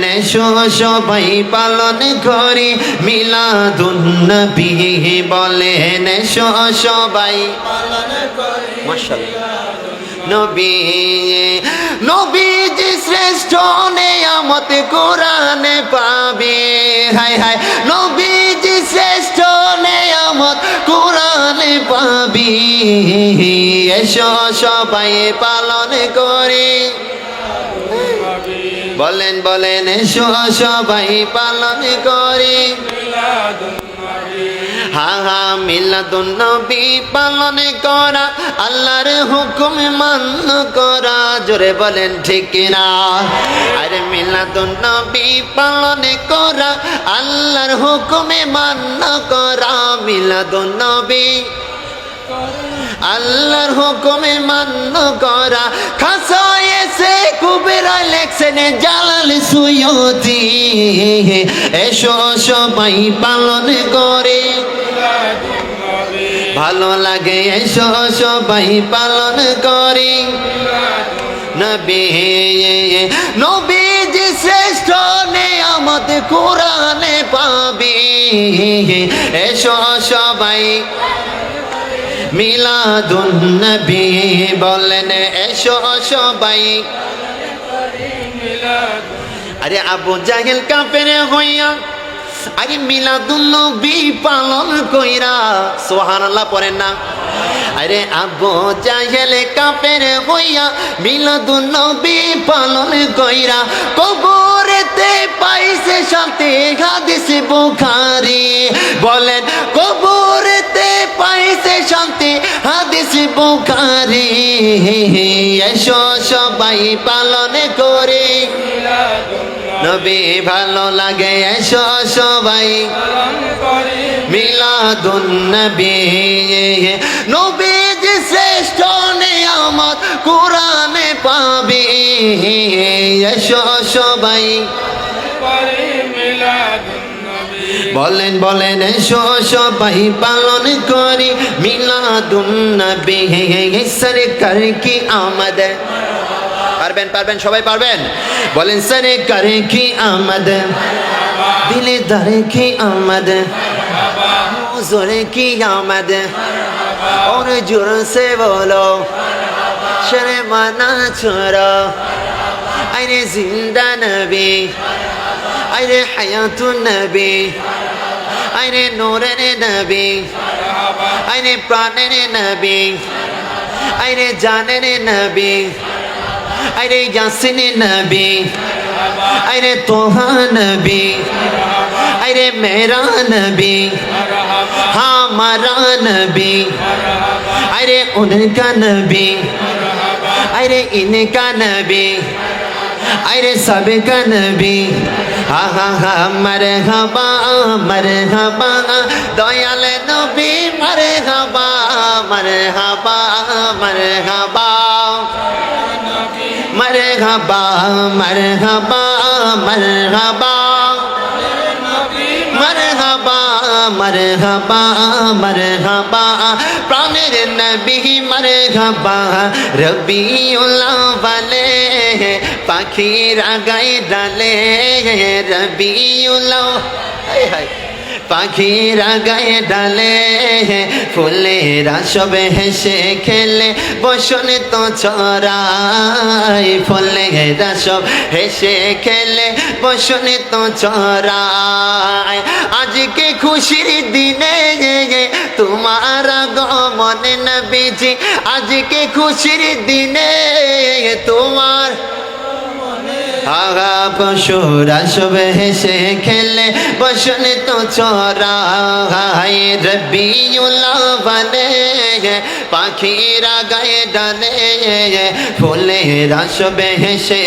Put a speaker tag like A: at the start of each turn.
A: বলেন সবাই পালন করি। মিলাদুন্নবী বলেন সবাই মাশাআল্লাহ। নবী নবীজি শ্রেষ্ঠ নেয়ামত কোরআনে পাবে। হায় হায় নবীজি শ্রেষ্ঠ নেয়ামত কোরআনে পাবি। এসো সবাই পালন করে। বলেন বলেন, এসো সবাই পালন করে। হা হা, মিলাদুন নবী পালন করা, আল্লাহর হুকুম মান্য করা। জোরে বলেন, ঠিক না আরে মিলাদুন নবী পালন করা, আল্লাহর হুকুমে মান্য করা। মিলাদুন নবী, আল্লাহর হুকুমে মান্য করা। খাসা কুবেরা লেখছেন জালাল সুয়তি। এসো সবাই পালন করে। ভালো লাগে, এসো সবাই পালন করে। নবী নবী যে শ্রেষ্ঠ নেয়ামত কোরআনে পাবি। এসো সবাই মিলাদুন নবী বলেন, এসো সবাই আরে আবু জাহেল কাপের হইয়া, আরে মিলাদুন নবী পালন কইরা, সুবহানাল্লাহ পড়েন না। আরে আবু জাহেল কাপের হইয়া, মিলাদুন নবী পালন কইরা, কবরেতে পাইছে শান্তি হাদিস বুখারী। বুখারী এসো সবাই পালন করে। নবী ভালো লাগে, এসো সবাই। মিলাদুন নবী নবী যে শ্রেষ্ঠ নিয়ামত কোরআনে পাবি। এসো সবাই। বলেন বলেন এসো সবাই পালন করি মিলাদুন নবী সরকার কি আমদ পারবেন পারবেন সবাই পারবেন বলেন সরে করে কি আমদ দিলে দরে কি আমদ জোরে কি আমদ और जोर से बोलो शरे माना छोड़ो अरे जिंदा नबी अरे हयातु नबी আইরে নূরের নবী আইরে প্রাণের নবী আইরে জানের নবী আইরে ইয়াসিনের নবী আইরে তোহা নবী আইরে মেরা নবী, হামারা নবী আইরে উনকা নবী আইরে ইনকা নবী আরে সাবেকা নবী হা হা হা মরে হাবা মরে হাবা দয়াল নবী মরে হাবা মরে হাবা মরে হাবা মরে হাবা মরে হাবা মরে হাবা মরহবা মরহবা। প্রাণের নবী মরহবা, রবিউল্লাহ বলে, পাখিরা গায়ে ডালে, রবিউল্লাহ। হায় হায়। পাখিরা ডালে, ফুলেরা সবে হেসে খেলে বসন তো চড়াই ফুলেরা সব হেসে খেলে বসন তো চড়াই আজকে খুশির দিনে তোমার গমন নবীজি, আজকে খুশির দিনে তোমার আগা পশুরা সব হেসে খেলে বসন তো চোরা রবিউল্লাহ বলে, পাখিরা গায়ে ডালে ফুলেরা সব হেসে